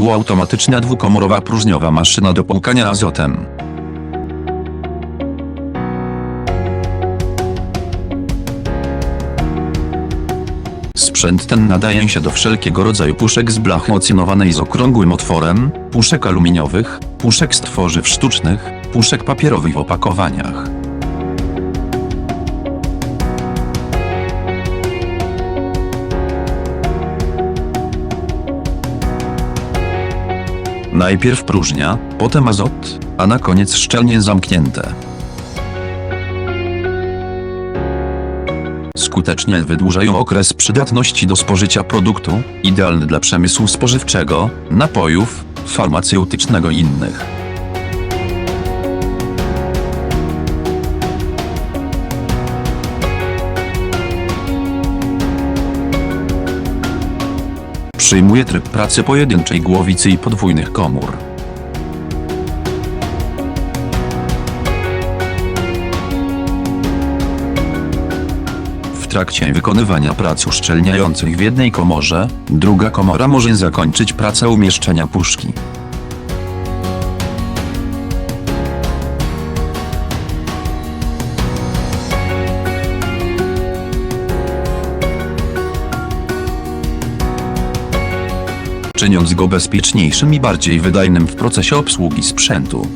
półautomatyczna dwukomorowa próżniowa maszyna do płukania azotem. Sprzęt ten nadaje się do wszelkiego rodzaju puszek z blachy ocynowanej z okrągłym otworem, puszek aluminiowych, puszek z tworzyw sztucznych, puszek papierowych w opakowaniach. Najpierw próżnia, potem azot, a na koniec szczelnie zamknięte. Skutecznie wydłużają okres przydatności do spożycia produktu, idealny dla przemysłu spożywczego, napojów, farmaceutycznego i innych. Przyjmuje tryb pracy pojedynczej głowicy i podwójnych komór. W trakcie wykonywania prac uszczelniających w jednej komorze, druga komora może zakończyć pracę umieszczenia puszki. Czyniąc go bezpieczniejszym i bardziej wydajnym w procesie obsługi sprzętu.